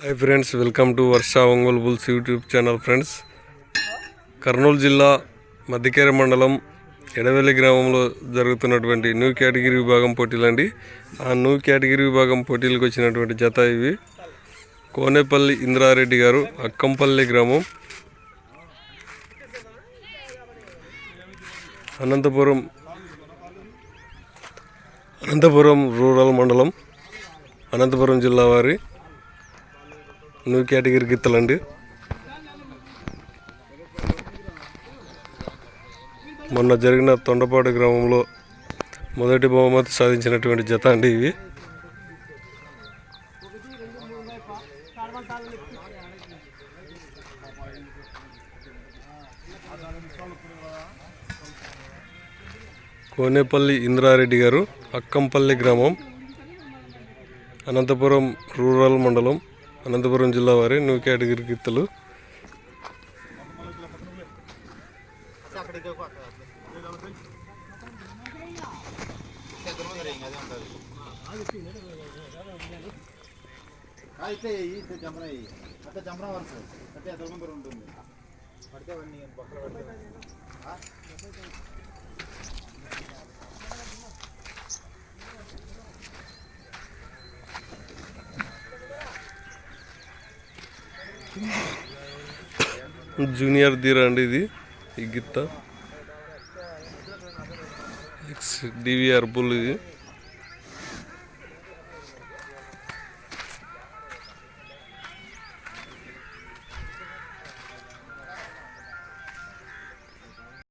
Hi friends welcome to Varsha Ongole bulls YouTube channel friends Kurnool జిల్లా మధ్యకేర మండలం ఎడవెల్లి గ్రామంలో జరుగుతున్నటువంటి న్యూ కేటగిరీ విభాగం పోటీలండి ఆ న్యూ కేటగిరీ విభాగం పోటీలకు వచ్చినటువంటి జత ఇవి. కోనేపల్లి ఇంద్రారెడ్డి గారు అక్కంపల్లి గ్రామం. అనంతపురం అనంతపురం రూరల్ మండలం అనంతపురం జిల్లా వారి. న్యూ కేటగిరీ గిత్తలండి. మొన్న జరిగిన తొండపాడు గ్రామంలో మొదటి బహుమతి సాధించినటువంటి జత అండి ఇవి. కోనేపల్లి ఇంద్రారెడ్డి గారు అక్కంపల్లి గ్రామం అనంతపురం రూరల్ మండలం అనంతపురం జిల్లా వారి న్యూ కేటగిరీ గిత్తలు. అయితే ఈ జంపన అంటే జంపన వరుస అంటే ఎంత ఉంటుంది పడితే అవన్నీ బొక్కలు పడితే జూనియర్ ధీర అండి ఇది ఈ గిత్త. ఎక్స్ డివిఆర్ బుల్ ఇది.